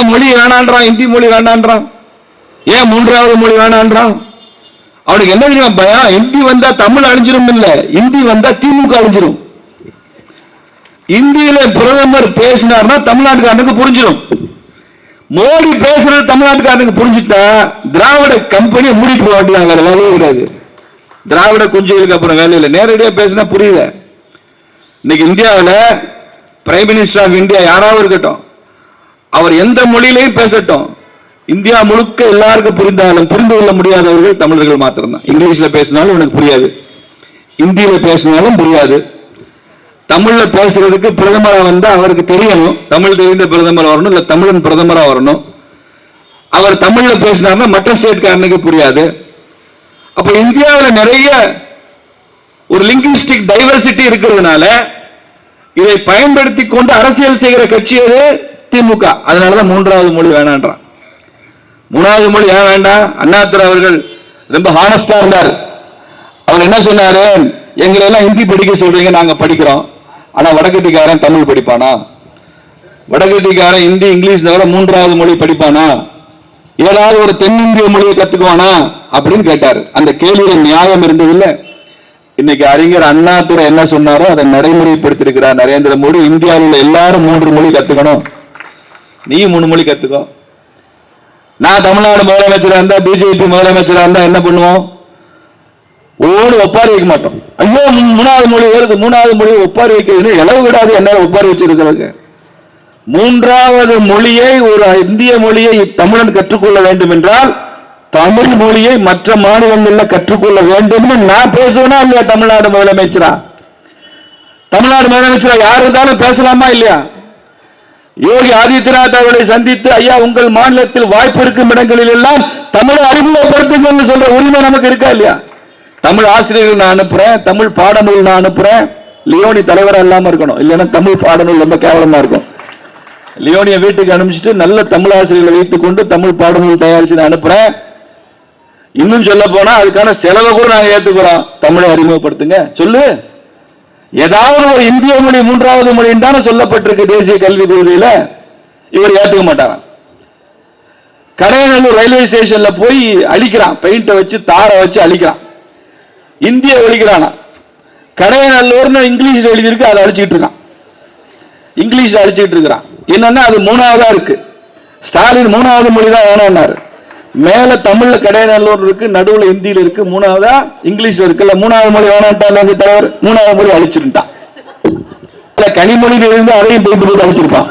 ஏன் மொழி வேணான்றான் இந்தி மொழி வேணான்றான். ஏன் மூன்றாவது மொழி வேணான்றான்? அவனுக்கு என்ன தெரியுமா பயம்? இந்தி வந்தா தமிழ் அழிஞ்சிரும் இல்ல. இந்தி வந்தா திமுக அழிஞ்சிரும். இந்தியில பிரதமர் பேசினார்னா தமிழ்நாட்டுக்காரனுக்கு புரிஞ்சிடும் மோடி பேசுறது தமிழ்நாட்டுக்காரனுக்கு புரிஞ்சுட்டா திராவிட கம்பெனியை மூடி போக வேண்டியது வேலையே கிடையாது. திராவிட குஞ்சுகளுக்கு அப்புறம் வேலை இல்லை. நேரடியா பேசினா புரியல. இன்னைக்கு இந்தியாவில் பிரைம் மினிஸ்டர் ஆஃப் இந்தியா யாராவது இருக்கட்டும். அவர் எந்த மொழியிலையும் பேசட்டும். இந்தியா முழுக்க எல்லாருக்கும் புரிந்தாலும் புரிந்து கொள்ள முடியாதவர்கள் தமிழர்கள் மாத்திரம்தான். இங்கிலீஷ்ல பேசினாலும் உனக்கு புரியாது. இந்தியில பேசினாலும் புரியாது. தமிழ்ல பேசுறதுக்கு பிரதமராக வந்தா அவருக்கு தெரியணும். தமிழ் தெரிந்த பிரதமர் வரணும் இல்ல தமிழன் பிரதமரா வரணும். அவர் தமிழ்ல பேசினார்னா மற்ற ஸ்டேட்காரனுக்கு புரியாது. அப்ப இந்தியாவில் நிறைய ஒரு லிங்குவிஸ்டிக் டைவர்சிட்டி இருக்கிறதுனால இதை பயன்படுத்தி கொண்டு அரசியல் செய்கிற கட்சி எது? திமுக. அதனாலதான் மூன்றாவது மொழி வேணான்றான். மூணாவது மொழி ஏன் வேண்டாம்? அண்ணாதுரை அவர்கள் ரொம்ப ஹானஸ்டா இருந்தார். அவர் என்ன சொன்னாரு? எங்களை எல்லாம் ஹிந்தி படிக்க சொல்றீங்க நாங்க படிக்கிறோம். ஆனா வடக்கத்திக்காரன் தமிழ் படிப்பானா? வடக்கத்திக்காரன் ஹிந்தி இங்கிலீஷ் தவிர மூன்றாவது மொழி படிப்பானா? ஏதாவது ஒரு தென்னிந்திய மொழியை கத்துக்குவானா? அப்படின்னு கேட்டார். அந்த கேள்வியில நியாயம் இருந்ததில்லை. இன்னைக்கு அறிஞர் அண்ணாதுரை என்ன சொன்னாரோ அதை நடைமுறைப்படுத்திருக்கிறார் நரேந்திர மோடி. இந்தியாவில் உள்ள எல்லாரும் மூன்று மொழி கத்துக்கணும். நீ மூணு மொழி கத்துக்கோ. நான் தமிழ்நாடு முதலமைச்சராக இருந்தா பிஜேபி முதலமைச்சராக இருந்தா என்ன பண்ணுவோம்? ஓடு ஒப்பாரி வைக்க மாட்டோம். ஐயோ மூ- மூணாவது மொழி வருது மூணாவது மொழி ஒப்பாரி வைக்கிறது இளவு விடாது என்ன ஒப்பாரி வச்சிருக்கிறாங்க மூன்றாவது மொழியை ஒரு இந்திய மொழியை தமிழன் கற்றுக்கொள்ள வேண்டும் என்றால் தமிழ் மொழியை மற்ற மாநிலங்களில் கற்றுக்கொள்ள வேண்டும்னு நான் பேசுவேனா இல்லையா தமிழ்நாடு முதலமைச்சரா? தமிழ்நாடு முதலமைச்சரா யார் இருந்தாலும் பேசலாமா இல்லையா? யோகி ஆதித்யநாத் அவர்களை சந்தித்து ஐயா உங்கள் மாநிலத்தில் வாய்ப்பு இருக்கும் இடங்களில் எல்லாம் தமிழை அறிமுகப்படுத்துங்க சொல்ற உரிமை நமக்கு இருக்கா இல்லையா? தமிழ் ஆசிரியர்கள் நான் அனுப்புறேன் தமிழ் பாடநூல் நான் அனுப்புறேன். லியோனி தலைவராக இல்லாம இருக்கணும். இல்லைன்னா தமிழ் பாடநூல் ரொம்ப கேவலமா இருக்கும். லியோனிய வீட்டுக்கு அனுப்பிச்சிட்டு நல்ல தமிழ் ஆசிரியர்களை வைத்துக் கொண்டு தமிழ் பாடநூல் தயாரிச்சு நான் அனுப்புறேன். இன்னும் சொல்ல போனா அதுக்கான செலவை கூட நாங்கள் ஏத்துக்கிறோம். தமிழை அறிமுகப்படுத்துங்க. சொல்லு. ஏதாவது ஒரு இந்திய மொழி மூன்றாவது மொழி தானே சொல்லப்பட்டிருக்கு தேசிய கல்வி கொள்கையில இவர் ஏற்றுக்க மாட்டாராம் கடையநல்லூர் ரயில்வே ஸ்டேஷன்ல போய் அழிக்கிறான். பெயிண்டை வச்சு தாரை வச்சு அழிக்கிறான். இந்திய ஒழிக்கிறானா? கடையநல்லூர்னு இங்கிலீஷில் எழுதியிருக்கு அதை அழிச்சிட்டு இருக்கான். இங்கிலீஷ் அழிச்சிட்டு இருக்கிறான். என்னன்னா அது மூணாவதா இருக்கு. ஸ்டாலின் மூணாவது மொழி தான் வேணும்னாரு. மேல தமிழ்ல கடையநல்லூர் இருக்கு நடுவுல ஹிந்தியில இருக்கு மூணாவதா இங்கிலீஷ்ல இருக்குல்ல மூணாவது மொழி வேணான்ட்டான் தலைவர்? மூணாவது மொழி அழிச்சிருந்தான். கனிமொழியில இருந்து அதையும் போயிட்டு போட்டு அழிச்சிருப்பான்.